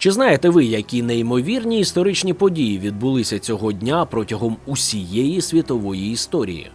Чи знаєте ви, які неймовірні історичні події відбулися цього дня протягом усієї світової історії?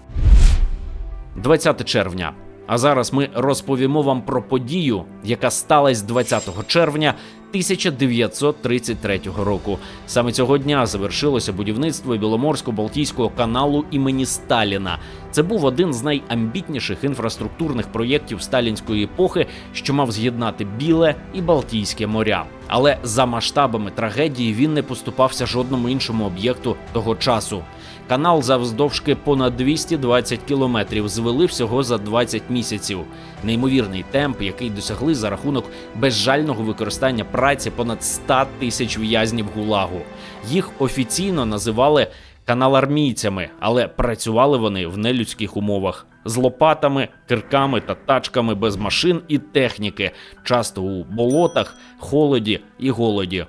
20 червня. А зараз ми розповімо вам про подію, яка сталася 20 червня 1933 року. Саме цього дня завершилося будівництво Біломорсько-Балтійського каналу імені Сталіна. Це був один з найамбітніших інфраструктурних проєктів сталінської епохи, що мав з'єднати Біле і Балтійське моря. Але за масштабами трагедії він не поступався жодному іншому об'єкту того часу. Канал завздовжки понад 220 кілометрів звели всього за 20 місяців. Неймовірний темп, який досягли за рахунок безжального використання праці понад 100 тисяч в'язнів гулагу. Їх офіційно називали каналармійцями, але працювали вони в нелюдських умовах з лопатами, кирками та тачками без машин і техніки, часто у болотах, холоді і голоді.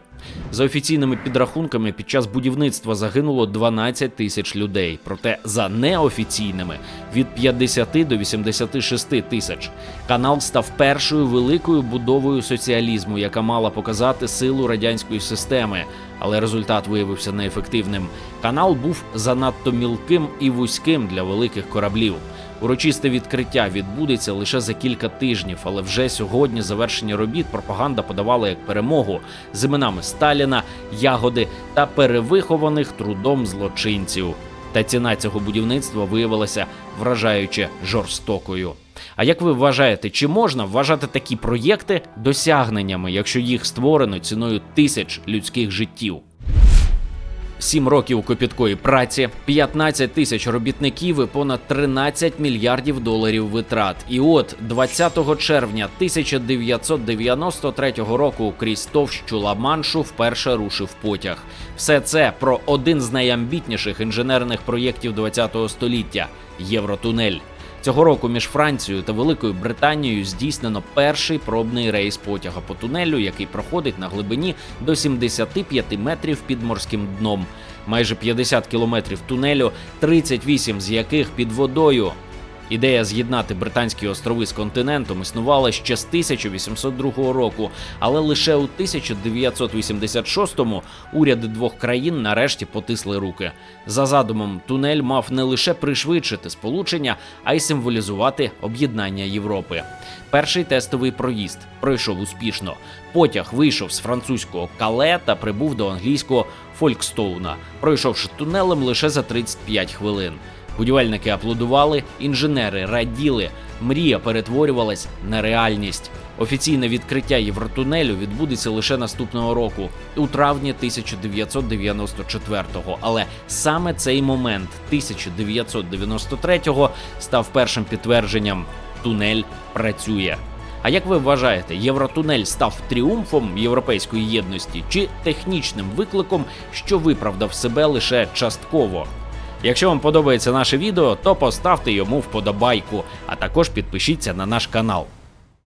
За офіційними підрахунками, під час будівництва загинуло 12 тисяч людей, проте за неофіційними від 50 до 86 тисяч. Канал став першою великою будовою соціалізму, яка мала показати силу радянської системи, але результат виявився неефективним. Канал був занадто мілким і вузьким для великих кораблів. Урочисте відкриття відбудеться лише за кілька тижнів, але вже сьогодні завершення робіт пропаганда подавала як перемогу з іменами Сталіна, Ягоди та перевихованих трудом злочинців. Та ціна цього будівництва виявилася вражаюче жорстокою. А як ви вважаєте, чи можна вважати такі проєкти досягненнями, якщо їх створено ціною тисяч людських життів? Сім років копіткої праці, 15 тисяч робітників і понад 13 мільярдів доларів витрат. І от 20 червня 1993 року крізь товщу Ла-Маншу вперше рушив потяг. Все це про один з найамбітніших інженерних проєктів ХХ століття Євротунель. Цього року між Францією та Великою Британією здійснено перший пробний рейс потяга по тунелю, який проходить на глибині до 75 метрів під морським дном. Майже 50 кілометрів тунелю, 38 з яких під водою. Ідея з'єднати британські острови з континентом існувала ще з 1802 року, але лише у 1986-му уряди двох країн нарешті потисли руки. За задумом, тунель мав не лише пришвидшити сполучення, а й символізувати об'єднання Європи. Перший тестовий проїзд пройшов успішно. Потяг вийшов з французького кале та прибув до англійського Фолькстоуна, пройшовши тунелем лише за 35 хвилин. Будівельники аплодували, інженери раділи. Мрія перетворювалась на реальність. Офіційне відкриття Євротунелю відбудеться лише наступного року, у травні 1994-го. Але саме цей момент 1993-го став першим підтвердженням: тунель працює. А як ви вважаєте, Євротунель став тріумфом європейської єдності чи технічним викликом, що виправдав себе лише частково? Якщо вам подобається наше відео, то поставте йому вподобайку, а також підпишіться на наш канал.